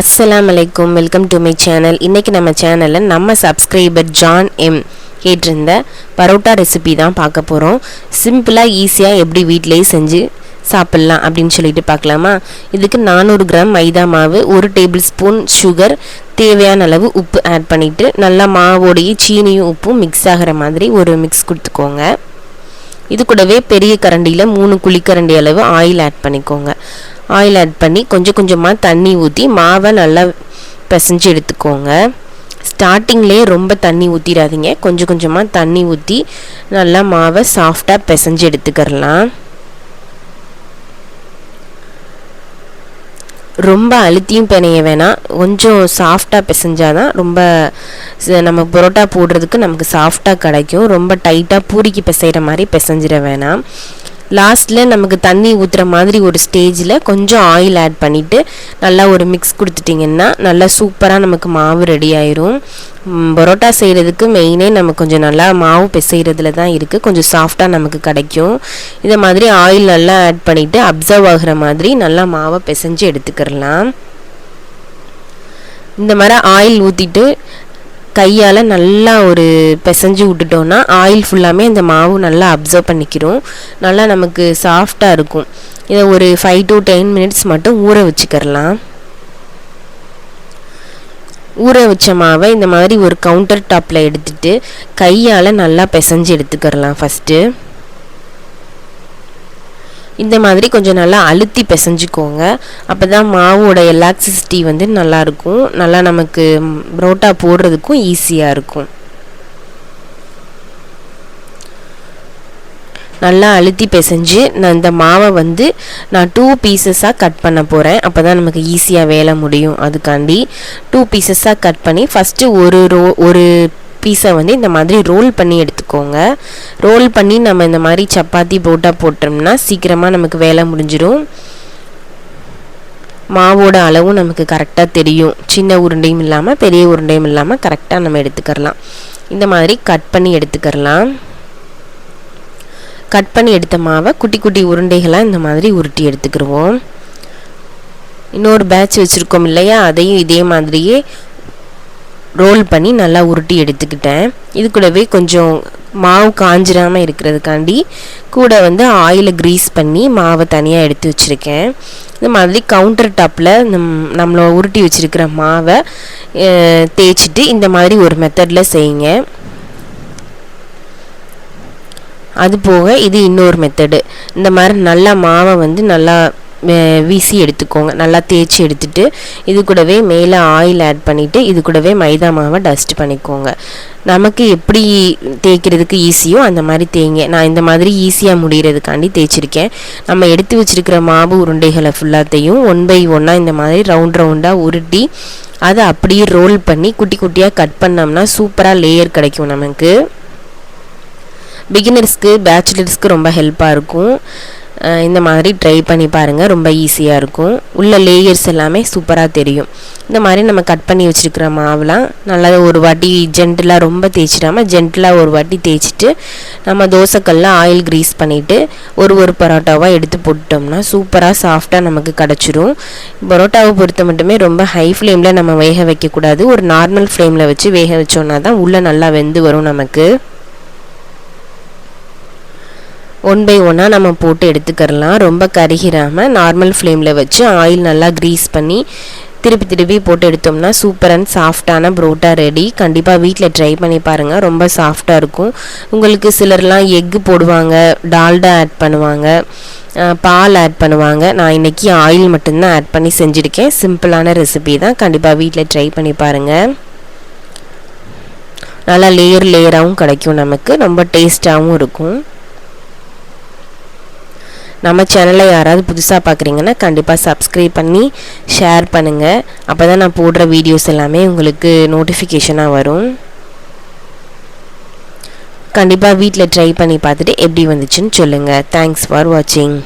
அஸ்ஸலாம் அலைக்கும் welcome to my channel இன்றைக்கி நம்ம சேனலில் நம்ம சப்ஸ்கிரைபர் ஜான் எம் கேட்டிருந்த பரோட்டா ரெசிபி தான் பார்க்க போகிறோம் சிம்பிளாக ஈஸியாக எப்படி வீட்டிலேயே செஞ்சு சாப்பிட்லாம் அப்படின்னு சொல்லிட்டு பார்க்கலாமா? இதுக்கு நானூறு கிராம் மைதா மாவு ஒரு டேபிள் ஸ்பூன் சுகர் தேவையான அளவு உப்பு ஆட் பண்ணிவிட்டு நல்லா மாவோடைய சீனியும் உப்பும் மிக்ஸ் ஆகிற மாதிரி ஒரு மிக்ஸ் கொடுத்துக்கோங்க. இது கூடவே பெரிய கரண்டியில் மூணு குழிக்கரண்டி அளவு ஆயில் ஆட் பண்ணிக்கோங்க. ஆயில் ஆட் பண்ணி கொஞ்சம் கொஞ்சமாக தண்ணி ஊற்றி மாவை நல்லா பிசைஞ்சு எடுத்துக்கோங்க. ஸ்டார்டிங்லேயே ரொம்ப தண்ணி ஊற்றிடாதீங்க கொஞ்சம் கொஞ்சமாக தண்ணி ஊற்றி நல்லா மாவை சாஃப்டாக பிசைஞ்சு எடுத்துக்கிறலாம். ரொம்ப அழுத்தியும் பிணைய வேணாம். கொஞ்சம் சாஃப்டாக பிசைஞ்சாதான் ரொம்ப நம்ம புரோட்டா போடுறதுக்கு நமக்கு சாஃப்டாக கிடைக்கும். ரொம்ப டைட்டாக பூரிக்கு பிசைகிற மாதிரி பிசைஞ்சிட வேணாம். லாஸ்ட்டில் நமக்கு தண்ணி ஊற்றுற மாதிரி ஒரு ஸ்டேஜில் கொஞ்சம் ஆயில் ஆட் பண்ணிவிட்டு நல்லா ஒரு மிக்ஸ் கொடுத்துட்டிங்கன்னா நல்லா சூப்பராக நமக்கு மாவு ரெடி ஆயிரும். பரோட்டா செய்கிறதுக்கு மெயினே நம்ம கொஞ்சம் நல்லா மாவு பிசைகிறதுல தான் இருக்குது கொஞ்சம் சாஃப்டாக நமக்கு கிடைக்கும். இதை மாதிரி ஆயில் நல்லா ஆட் பண்ணிவிட்டு அப்சர்வ் ஆகுற மாதிரி நல்லா மாவை பிசைஞ்சு எடுத்துக்கிறலாம். இந்த மாதிரி ஆயில் ஊற்றிட்டு கையால் நல்லா ஒரு பிசைஞ்சு விட்டுட்டோன்னா ஆயில் ஃபுல்லாமே இந்த மாவு நல்லா அப்சர்வ் பண்ணிக்கிறோம். நல்லா நமக்கு சாஃப்டாக இருக்கும். இதை ஒரு ஃபைவ் டு டென் மினிட்ஸ் மட்டும் ஊற வச்சுக்கிறலாம். ஊற வச்ச மாவை இந்த மாதிரி ஒரு கவுண்டர் டாப்பில் எடுத்துட்டு கையால் நல்லா பிசைஞ்சு எடுத்துக்கிறலாம் ஃபஸ்ட்டு இந்த மாதிரி கொஞ்சம் நல்லா அழுத்தி பிசைஞ்சுக்கோங்க. அப்போ தான் மாவோட எலாக்சிசிட்டி வந்து நல்லா இருக்கும் நல்லா நமக்கு புரோட்டா போடுறதுக்கும் ஈஸியாக இருக்கும். நல்லா அழுத்தி பிசைஞ்சு நான் இந்த மாவை வந்து நான் டூ பீசஸாக கட் பண்ண போகிறேன் அப்போ தான் நமக்கு ஈஸியாக வேலை முடியும். அதுக்காண்டி டூ பீசஸாக கட் பண்ணி ஃபஸ்ட்டு ஒரு ரோ ஒரு பீஸை வந்து இந்த மாதிரி ரோல் பண்ணி எடுத்துக்கோங்க. ரோல் பண்ணி நம்ம இந்த மாதிரி சப்பாத்தி போட்டா போட்டோம்னா சீக்கிரமாக நமக்கு வேலை முடிஞ்சிடும் மாவோட அளவும் நமக்கு கரெக்டாக தெரியும். சின்ன உருண்டையும் இல்லாமல் பெரிய உருண்டையும் இல்லாமல் கரெக்டாக நம்ம எடுத்துக்கிறலாம் இந்த மாதிரி கட் பண்ணி எடுத்துக்கிறலாம் கட் பண்ணி எடுத்த மாவை குட்டி குட்டி உருண்டைகளாக இந்த மாதிரி உருட்டி எடுத்துக்கிடுவோம் இன்னொரு பேட்ச் வச்சுருக்கோம் இல்லையா? அதையும் இதே மாதிரியே ரோல் பண்ணி நல்லா உருட்டி எடுத்துக்கிட்டேன். இது கூடவே கொஞ்சம் மாவு காஞ்சிராமல் இருக்கிறதுக்காண்டி கூட வந்து ஆயிலை க்ரீஸ் பண்ணி மாவை தனியாக எடுத்து வச்சுருக்கேன். இந்த மாதிரி கவுண்டர் டாப்பில் நம் நம்மளை உருட்டி வச்சுருக்கிற மாவை தேய்ச்சிட்டு இந்த மாதிரி ஒரு மெத்தடில் செய்யுங்க. அது போக இது இன்னொரு மெத்தடு இந்த மாதிரி நல்லா மாவை வந்து நல்லா வீசி எடுத்துக்கோங்க. நல்லா தேய்ச்சி எடுத்துட்டு இது கூடவே மேலே ஆயில் ஆட் பண்ணிவிட்டு இது கூடவே மைதா மாவை டஸ்ட் பண்ணிக்கோங்க. நமக்கு எப்படி தேய்க்கிறதுக்கு ஈஸியோ அந்த மாதிரி தேய்ங்க. நான் இந்த மாதிரி ஈஸியாக முடிகிறதுக்காண்டி தேய்ச்சிருக்கேன். நம்ம எடுத்து வச்சிருக்கிற மாவு உருண்டைகளை ஃபுல்லாத்தையும் ஒன் பை ஒன்னாக இந்த மாதிரி ரவுண்ட் ரவுண்டாக உருட்டி அதை அப்படியே ரோல் பண்ணி குட்டி குட்டியாக கட் பண்ணோம்னா சூப்பராக லேயர் கிடைக்கும் நமக்கு. பிகினர்ஸ்க்கு பேச்சுலர்ஸ்க்கு ரொம்ப ஹெல்ப்பாக இருக்கும். இந்த மாதிரி ட்ரை பண்ணி பாருங்கள் ரொம்ப ஈஸியாக இருக்கும். உள்ள லேயர்ஸ் எல்லாமே சூப்பராக தெரியும். இந்த மாதிரி நம்ம கட் பண்ணி வச்சுருக்கிற மாவுலாம் நல்லா ஒரு வாட்டி ஜென்டலாக ரொம்ப தேய்ச்சிடாமல் ஜென்டலாக ஒரு வாட்டி தேய்ச்சிட்டு நம்ம தோசைக்கல்ல ஆயில் க்ரீஸ் பண்ணிவிட்டு ஒரு ஒரு பரோட்டாவாக எடுத்து போட்டுட்டோம்னா சூப்பராக சாஃப்டாக நமக்கு கிடச்சிரும். பரோட்டாவை பொறுத்த மட்டுமே ரொம்ப ஹை ஃப்ளேமில் நம்ம வேக வைக்கக்கூடாது. ஒரு நார்மல் ஃப்ளேமில் வச்சு வேக வச்சோன்னா தான் உள்ளே நல்லா வெந்து வரும் நமக்கு. ஒன் பை ஒன்னாக நம்ம போட்டு எடுத்துக்கிறலாம். ரொம்ப கருகிராமல் நார்மல் ஃப்ளேமில் வச்சு ஆயில் நல்லா க்ரீஸ் பண்ணி திருப்பி திருப்பி போட்டு எடுத்தோம்னா சூப்பர் அண்ட் சாஃப்டான புரோட்டா ரெடி கண்டிப்பாக வீட்டில் ட்ரை பண்ணி பாருங்கள் ரொம்ப சாஃப்டாக இருக்கும். உங்களுக்கு சிலர்லாம் எக்கு போடுவாங்க டால்டா ஆட் பண்ணுவாங்க பால் ஆட் பண்ணுவாங்க. நான் இன்னைக்கு ஆயில் மட்டும்தான் ஆட் பண்ணி செஞ்சுருக்கேன். சிம்பிளான ரெசிபி தான். கண்டிப்பாக வீட்டில் ட்ரை பண்ணி பாருங்கள் நல்லா லேயர் லேயராகவும் கிடைக்கும் நமக்கு. ரொம்ப டேஸ்ட்டாகவும் இருக்கும். நம்ம சேனலை யாராவது புதுசாக பார்க்குறீங்கன்னா கண்டிப்பாக சப்ஸ்கிரைப் பண்ணி ஷேர் பண்ணுங்கள் அப்போ தான் நான் போடுற வீடியோஸ் எல்லாமே உங்களுக்கு நோட்டிஃபிகேஷனாக வரும். கண்டிப்பாக வீட்டில் ட்ரை பண்ணி பார்த்துட்டு எப்படி வந்துச்சுன்னு சொல்லுங்கள் தேங்க்ஸ் ஃபார் வாட்சிங்